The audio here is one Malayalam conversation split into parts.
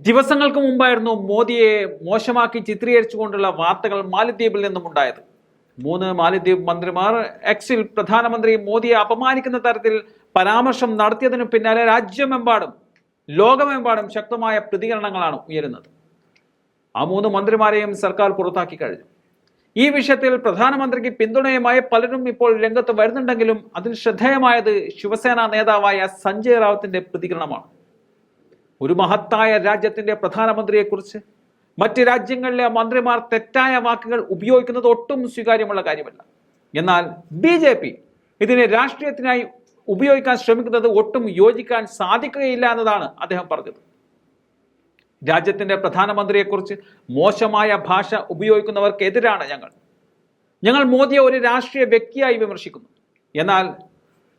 ദിവസങ്ങൾക്ക് മുമ്പായിരുന്നു മോദിയെ മോശമാക്കി ചിത്രീകരിച്ചുകൊണ്ടുള്ള വാർത്തകൾ മാലിദ്വീപിൽ നിന്നും ഉണ്ടായത്. മൂന്ന് മാലിദ്വീപ് മന്ത്രിമാർ എക്സിൽ പ്രധാനമന്ത്രി മോദിയെ അപമാനിക്കുന്ന തരത്തിൽ പരാമർശം നടത്തിയതിനു പിന്നാലെ രാജ്യമെമ്പാടും ലോകമെമ്പാടും ശക്തമായ പ്രതികരണങ്ങളാണ് ഉയരുന്നത്. ആ മൂന്ന് മന്ത്രിമാരെയും സർക്കാർ പുറത്താക്കി കഴിഞ്ഞു. ഈ വിഷയത്തിൽ പ്രധാനമന്ത്രിക്ക് പിന്തുണയുമായി പലരും ഇപ്പോൾ രംഗത്ത് വരുന്നുണ്ടെങ്കിലും അതിൽ ശ്രദ്ധേയമായത് ശിവസേന നേതാവായ സഞ്ജയ് റാവത്തിന്റെ പ്രതികരണമാണ്. ഒരു മഹത്തായ രാജ്യത്തിന്റെ പ്രധാനമന്ത്രിയെക്കുറിച്ച് മറ്റ് രാജ്യങ്ങളിലെ മന്ത്രിമാർ തെറ്റായ വാക്കുകൾ ഉപയോഗിക്കുന്നത് ഒട്ടും സ്വീകാര്യമുള്ള കാര്യമല്ല. എന്നാൽ ബി ജെ പി ഇതിനെ രാഷ്ട്രീയത്തിനായി ഉപയോഗിക്കാൻ ശ്രമിക്കുന്നത് ഒട്ടും യോജിക്കാൻ സാധിക്കുകയില്ല എന്നതാണ് അദ്ദേഹം പറഞ്ഞത്. രാജ്യത്തിന്റെ പ്രധാനമന്ത്രിയെക്കുറിച്ച് മോശമായ ഭാഷ ഉപയോഗിക്കുന്നവർക്കെതിരാണ് ഞങ്ങൾ. ഞങ്ങൾ മോദിയെ ഒരു രാഷ്ട്രീയ വ്യക്തിയായി വിമർശിക്കുന്നു. എന്നാൽ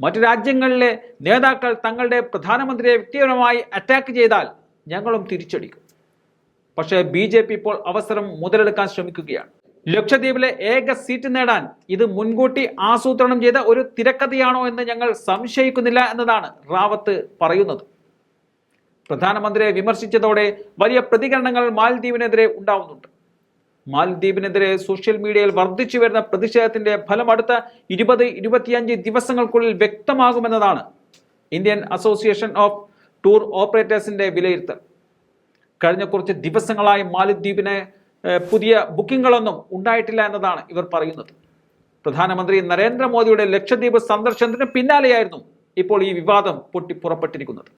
മറ്റു രാജ്യങ്ങളിലെ നേതാക്കൾ തങ്ങളുടെ പ്രധാനമന്ത്രിയെ വ്യക്തിപരമായി അറ്റാക്ക് ചെയ്താൽ ഞങ്ങളും തിരിച്ചടിക്കും. പക്ഷേ ബി ജെ പി ഇപ്പോൾ അവസരം മുതലെടുക്കാൻ ശ്രമിക്കുകയാണ്. ലക്ഷദ്വീപിലെ ഏക സീറ്റ് നേടാൻ ഇത് മുൻകൂട്ടി ആസൂത്രണം ചെയ്ത ഒരു തിരക്കഥയാണോ എന്ന് ഞങ്ങൾ സംശയിക്കുന്നില്ല എന്നതാണ് റാവത്ത് പറയുന്നത്. പ്രധാനമന്ത്രിയെ വിമർശിച്ചതോടെ വലിയ പ്രതികരണങ്ങൾ മാലദ്വീപിനെതിരെ ഉണ്ടാവുന്നുണ്ട്. മാലദ്വീപിനെതിരെ സോഷ്യൽ മീഡിയയിൽ വർദ്ധിച്ചു വരുന്ന പ്രതിഷേധത്തിന്റെ ഫലം അടുത്ത ഇരുപത് ഇരുപത്തിയഞ്ച് ദിവസങ്ങൾക്കുള്ളിൽ വ്യക്തമാകുമെന്നതാണ് ഇന്ത്യൻ അസോസിയേഷൻ ഓഫ് ടൂർ ഓപ്പറേറ്റേഴ്സിന്റെ വിലയിരുത്തൽ. കഴിഞ്ഞ കുറച്ച് ദിവസങ്ങളായി മാലദ്വീപിനെ പുതിയ ബുക്കിംഗുകളൊന്നും ഉണ്ടായിട്ടില്ല എന്നതാണ് ഇവർ പറയുന്നത്. പ്രധാനമന്ത്രി നരേന്ദ്രമോദിയുടെ ലക്ഷദ്വീപ് സന്ദർശനത്തിന് പിന്നാലെയായിരുന്നു ഇപ്പോൾ ഈ വിവാദം പൊട്ടി പുറപ്പെട്ടിരിക്കുന്നത്.